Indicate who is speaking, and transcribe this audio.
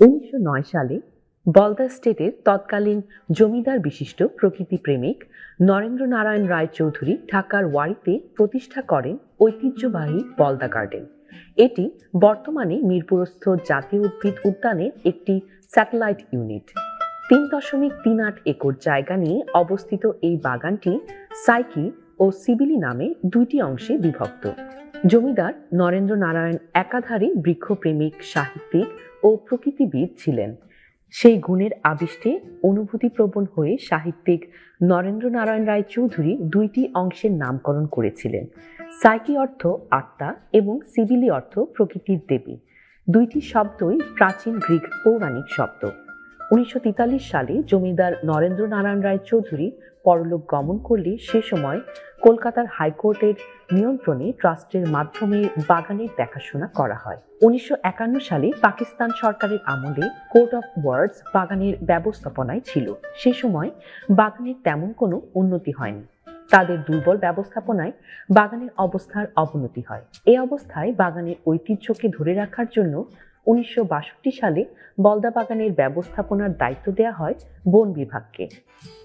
Speaker 1: উনিশশো নয় সালে বলদা স্টেটের তৎকালীন জমিদার বিশিষ্ট প্রকৃতি প্রেমিক নরেন্দ্র নারায়ণ রায় চৌধুরী ঢাকার ওয়ারিতে প্রতিষ্ঠা করেন ঐতিহ্যবাহী বলদা গার্ডেন। এটি বর্তমানে মিরপুরস্থ জাতীয় উদ্ভিদ উদ্যানের একটি স্যাটেলাইট ইউনিট। তিন দশমিক তিন আট একর জায়গা নিয়ে অবস্থিত এই বাগানটি সাইকি ও সিবিলি নামে দুইটি অংশে বিভক্ত। জমিদার নরেন্দ্র নারায়ণ একাধারে বৃক্ষপ্রেমিক, সাহিত্যিক ও প্রকৃতিবিদ ছিলেন। সেই গুণের আবিষ্টে অনুভূতিপ্রবণ হয়ে সাহিত্যিক নরেন্দ্র নারায়ণ রায় চৌধুরী দুইটি অংশের নামকরণ করেছিলেন। সাইকি অর্থ আত্মা এবং সিবিলি অর্থ প্রকৃতির দেবী। দুইটি শব্দই প্রাচীন গ্রিক পৌরাণিক শব্দ। উনিশশো সালে জমিদার নরেন্দ্র নারায়ণ রায় চৌধুরী পরলোক গমন করলে সে সময় কলকাতার হাইকোর্টের নিয়ন্ত্রণে ট্রাস্টের মাধ্যমে বাগানের দেখাশোনা করা হয়। উনিশশো সালে পাকিস্তান সরকারের আমলে কোর্ট অফ ওয়ার্ডস বাগানের ব্যবস্থাপনায় ছিল। সে সময় বাগানের তেমন কোনো উন্নতি হয়নি। তাদের দুর্বল ব্যবস্থাপনায় বাগানের অবস্থার অবনতি হয়। এই অবস্থায় বাগানের ঐতিহ্যকে ধরে রাখার জন্য উনিশশো বাষট্টি সালে বলদা বাগানের ব্যবস্থাপনার দায়িত্ব দেওয়া হয় বন বিভাগকে।